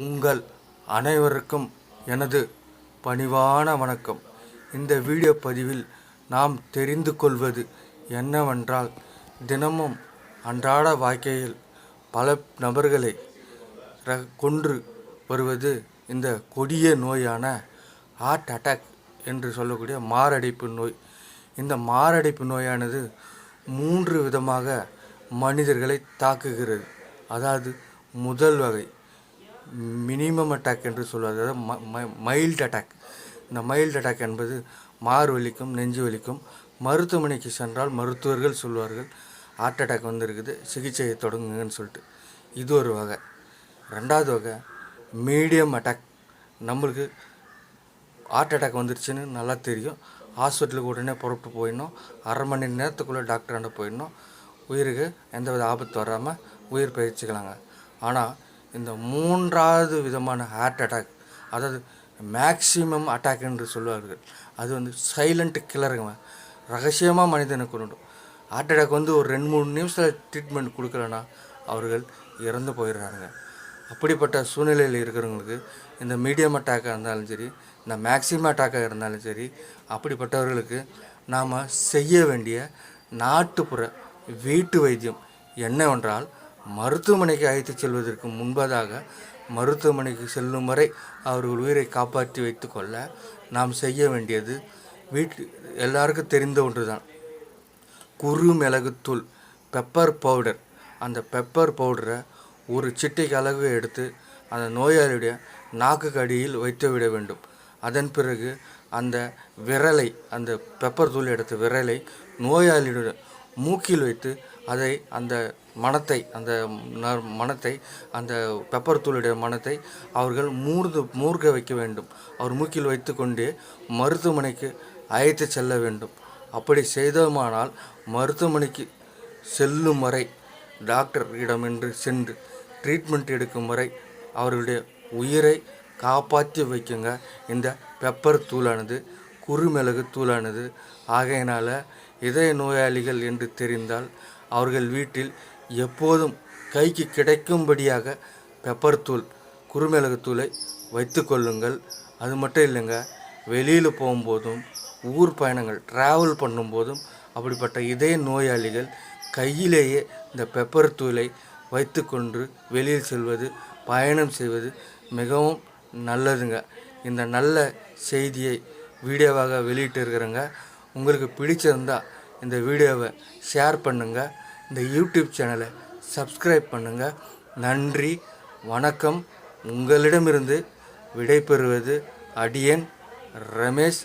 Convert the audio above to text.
உங்கள் அனைவருக்கும் எனது பணிவான வணக்கம். இந்த வீடியோ பதிவில் நாம் தெரிந்து கொள்வது என்னவென்றால் தினமும் அன்றாட வாழ்க்கையில் பல நபர்களை ர- கொன்று வருவது இந்த கொடிய நோயான ஹார்ட் அட்டாக் என்று சொல்லக்கூடிய மாரடைப்பு நோய். இந்த மாரடைப்பு நோயானது மூன்று விதமாக மனிதர்களை தாக்குகிறது. அதாவது முதல் வகை மினிமம் அட்டாக் என்று சொல்வது அதாவது மைல்ட் அட்டாக் இந்த மைல்ட் அட்டாக் என்பது மாறு வலிக்கும் நெஞ்சு வலிக்கும். மருத்துவமனைக்கு சென்றால் மருத்துவர்கள் சொல்வார்கள் ஹார்ட் அட்டாக் வந்திருக்குது சிகிச்சையை தொடங்குங்கன்னு சொல்லிட்டு. இது ஒரு வகை. ரெண்டாவது வகை மீடியம் அட்டாக் நம்மளுக்கு ஹார்ட் அட்டாக் வந்துருச்சுன்னு நல்லா தெரியும். ஹாஸ்பிட்டலுக்கு உடனே புறப்பட்டு போயிடணும். அரை மணி நேரத்துக்குள்ளே டாக்டராண்ட போயிடணும். உயிருக்கு எந்தவித ஆபத்து வராமல் உயிர் பயிற்சிக்கலாங்க. ஆனால் இந்த மூன்றாவது விதமான ஹார்ட் அட்டாக் அதாவது மேக்சிமம் அட்டாக் என்று சொல்வார்கள். அது வந்து சைலண்ட் கிளருங்க ரகசியமாக மனிதனை கொண்டுடும் ஹார்ட் அட்டாக் வந்து ஒரு ரெண்டு மூணு நிமிஷத்தில் ட்ரீட்மெண்ட் கொடுக்கலன்னா அவர்கள் இறந்து போயிடுறாங்க அப்படிப்பட்ட சூழ்நிலையில் இருக்கிறவங்களுக்கு இந்த மீடியம் அட்டாக்காக இருந்தாலும் சரி இந்த மேக்சிமம் அட்டாக்காக இருந்தாலும் சரி அப்படிப்பட்டவர்களுக்கு நாம் செய்ய வேண்டிய நாட்டுப்புற வீட்டு வைத்தியம் என்னவென்றால் மருத்துவமனைக்கு அழைத்துச் செல்வதற்கு முன்பதாக மருத்துவமனைக்கு செல்லும் வரை அவர்கள் உயிரை காப்பாற்றி வைத்துக்கொள்ள நாம் செய்ய வேண்டியது வீட்டு எல்லாருக்கும் தெரிந்த ஒன்று தான் குறு மிளகுத்தூள் பெப்பர் பவுடர் அந்த பெப்பர் பவுடரை ஒரு சிட்டிக்கு அளவு எடுத்து அந்த நோயாளியுடைய நாக்குக்கு அடியில் வைத்து விட வேண்டும். அதன் பிறகு அந்த விரலை அந்த பெப்பர் தூள் எடுத்த விரலை நோயாளியுடைய மூக்கில் வைத்து அதை அந்த மனத்தை அந்த ந- அந்த பெப்பர் தூளுடைய மனத்தை அவர்கள் மூர்ந்து மூர்க்க வைக்க வேண்டும். அவர் மூக்கில் வைத்து கொண்டே மருத்துவமனைக்கு அழைத்து செல்ல வேண்டும். அப்படி செய்தோமானால் மருத்துவமனைக்கு செல்லும் வரை டாக்டரிடம் என்று சென்று ட்ரீட்மெண்ட் எடுக்கும் வரை அவர்களுடைய உயிரை காப்பாற்றி வைக்குங்க. இந்த பெப்பர் தூளானது குறுமிளகு தூளானது. ஆகையினால் இதய நோயாளிகள் என்று தெரிந்தால் அவர்கள் வீட்டில் எப்போதும் கைக்கு கிடைக்கும்படியாக பெப்பர் தூள் குறுமிளகு தூளை வைத்து கொள்ளுங்கள். அது மட்டும் இல்லைங்க வெளியில் போகும்போதும் ஊர் பயணங்கள் ட்ராவல் பண்ணும்போதும் அப்படிப்பட்ட இதய நோயாளிகள் கையிலேயே இந்த பெப்பர் தூளை வைத்துக்கொண்டு வெளியில் செல்வது பயணம் செய்வது மிகவும் நல்லதுங்க. இந்த நல்ல செய்தியை வீடியோவாக வெளியிட்டு இருக்கிறேங்க உங்களுக்கு பிடிச்சிருந்தா இந்த வீடியோவை ஷேர் பண்ணுங்கள் இந்த யூடியூப் சேனலை சப்ஸ்கிரைப் பண்ணுங்கள் நன்றி வணக்கம். உங்களிடமிருந்து விடைபெறுவது அடியன் ரமேஷ்.